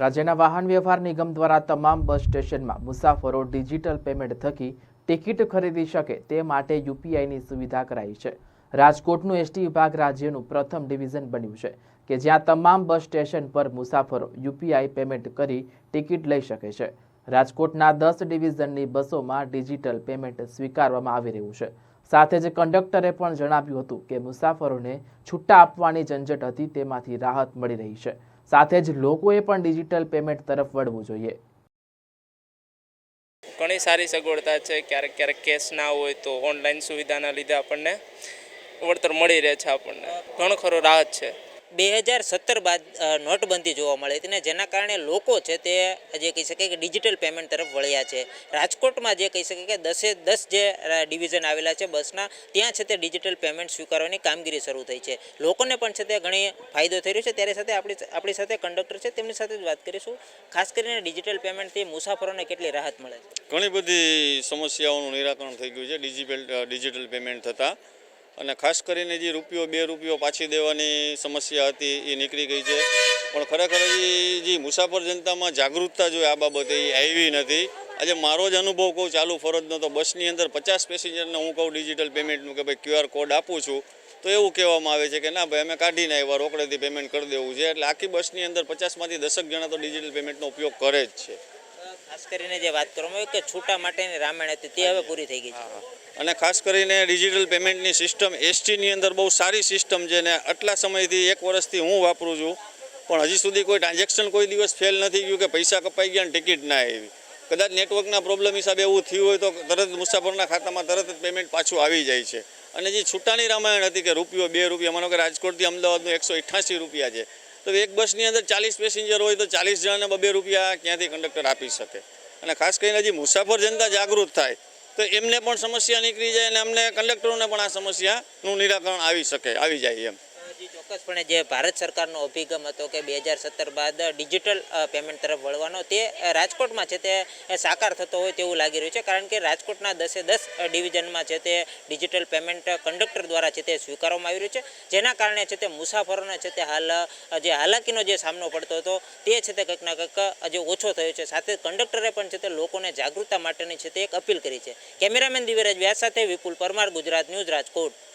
રાજ્યના વાહન વ્યવહાર નિગમ દ્વારા તમામ બસ સ્ટેશનમાં મુસાફરો ડિજિટલ પેમેન્ટ થકી ટિકિટ ખરીદી શકે તે માટે યુપીઆઈની સુવિધા કરાઈ છે. રાજકોટનું એસટી વિભાગ રાજ્યનું પ્રથમ ડિવિઝન બન્યું છે કે જ્યાં તમામ બસ સ્ટેશન પર મુસાફરો યુપીઆઈ પેમેન્ટ કરી ટિકિટ લઈ શકે છે. રાજકોટના દસ ડિવિઝનની બસોમાં ડિજિટલ પેમેન્ટ સ્વીકારવામાં આવી રહ્યું છે. સાથે જ કંડક્ટરે પણ જણાવ્યું હતું કે મુસાફરોને છૂટા આપવાની ઝંઝટ હતી તેમાંથી રાહત મળી રહી છે. સાથે જ લોકોએ પણ ડિજિટલ પેમેન્ટ તરફ વળવું જોઈએ. ઘણી સારી સગવડતા છે. ક્યારેક ક્યારેક કેશ ના હોય તો ઓનલાઈન સુવિધાના લીધે આપણને વળતર મળી રહે છે આપણને. ઘણો ખરો રાહત છે. બે હજાર સત્તર બાદ નોટબંધી જોવા મળી હતી ને જેના કારણે લોકો છે તે જે કહી શકે કે ડિજિટલ પેમેન્ટ તરફ વળ્યા છે. રાજકોટમાં જે કહી શકે કે દસે દસ જે ડિવિઝન આવેલા છે બસના, ત્યાં છે તે ડિજિટલ પેમેન્ટ સ્વીકારવાની કામગીરી શરૂ થઈ છે. લોકોને પણ છે તે ઘણી ફાયદો થઈ રહ્યો છે. ત્યારે સાથે આપણી આપણી સાથે કંડક્ટર છે, તેમની સાથે જ વાત કરીશું. ખાસ કરીને ડિજિટલ પેમેન્ટથી મુસાફરોને કેટલી રાહત મળે છે? ઘણી બધી સમસ્યાઓનું નિરાકરણ થઈ ગયું છે. ડિજિટલ ડિજિટલ પેમેન્ટ થતાં. અને ખાસ કરીને જે રૂપિયો બે રૂપિયો પાછી દેવાની સમસ્યા હતી એ નીકળી ગઈ છે. પણ ખરેખર જે મુસાફર જનતામાં જાગૃતતા જોઈએ આ બાબતે એ આવી નથી. આજે મારો જ અનુભવ કહું ચાલુ ફરજનો તો બસની અંદર પચાસ પેસેન્જરને હું કહું ડિજિટલ પેમેન્ટનું કે ભાઈ ક્યુઆર કોડ આપું છું તો એવું કહેવામાં આવે છે કે ના ભાઈ અમે કાઢીને આવ્યા રોકડેથી પેમેન્ટ કરી દેવું છે. એટલે આખી બસની અંદર પચાસમાંથી દસક જણા તો ડિજિટલ પેમેન્ટનો ઉપયોગ કરે જ છે. ખાસ કરીને જે વાત કરવામાં આવી કે છૂટા માટેની રામાયણ હતી તે હવે પૂરી થઈ ગઈ છે. અને ખાસ કરીને ડિજિટલ પેમેન્ટની સિસ્ટમ એસટીની અંદર બહુ સારી સિસ્ટમ છે ને આટલા સમયથી એક વર્ષથી હું વાપરું છું, પણ હજી સુધી કોઈ ટ્રાન્ઝેક્શન કોઈ દિવસ ફેલ નથી ગયું કે પૈસા કપાઈ ગયા અને ટિકિટ ના આવી. કદાચ નેટવર્કના પ્રોબ્લેમ હિસાબે એવું થયું હોય તો તરત મુસાફરના ખાતામાં તરત જ પેમેન્ટ પાછું આવી જાય છે. અને જે છૂટાની રામાયણ હતી કે રૂપિયો બે રૂપિયા, માનો કે રાજકોટથી અમદાવાદનું એકસો અઠ્યાસી રૂપિયા છે, તો એક બસની અંદર ચાલીસ પેસેન્જર હોય તો ચાલીસ જણાને બબે રૂપિયા ક્યાંથી કંડક્ટર આપી શકે? અને ખાસ કરીને હજી મુસાફર જનતા જાગૃત થાય તો એમને પણ સમસ્યા નીકળી જાય અને અમને કંડક્ટરોને પણ આ સમસ્યાનું નિરાકરણ આવી શકે, આવી જાય એમ. ચોક્કસપણે જે ભારત સરકારનો અભિગમ હતો કે બે હજાર સત્તર બાદ ડિજિટલ પેમેન્ટ તરફ વળવાનો, તે રાજકોટમાં છે તે સાકાર થતો હોય તેવું લાગી રહ્યું છે. કારણ કે રાજકોટના દસે દસ ડિવિઝનમાં છે તે ડિજિટલ પેમેન્ટ કંડક્ટર દ્વારા છે તે સ્વીકારવામાં આવી રહ્યું છે. જેના કારણે છે તે મુસાફરોને છે તે હાલ જે હાલાકીનો જે સામનો પડતો હતો, તે છે તે કંઈક ના કંઈક હજી ઓછો થયો છે. સાથે કંડક્ટરે પણ છે તે લોકોને જાગૃતતા માટેની છે તે એક અપીલ કરી છે. કેમેરામેન દિવ્યરાજ વ્યાસ સાથે વિપુલ પરમાર, ગુજરાત ન્યૂઝ રાજકોટ.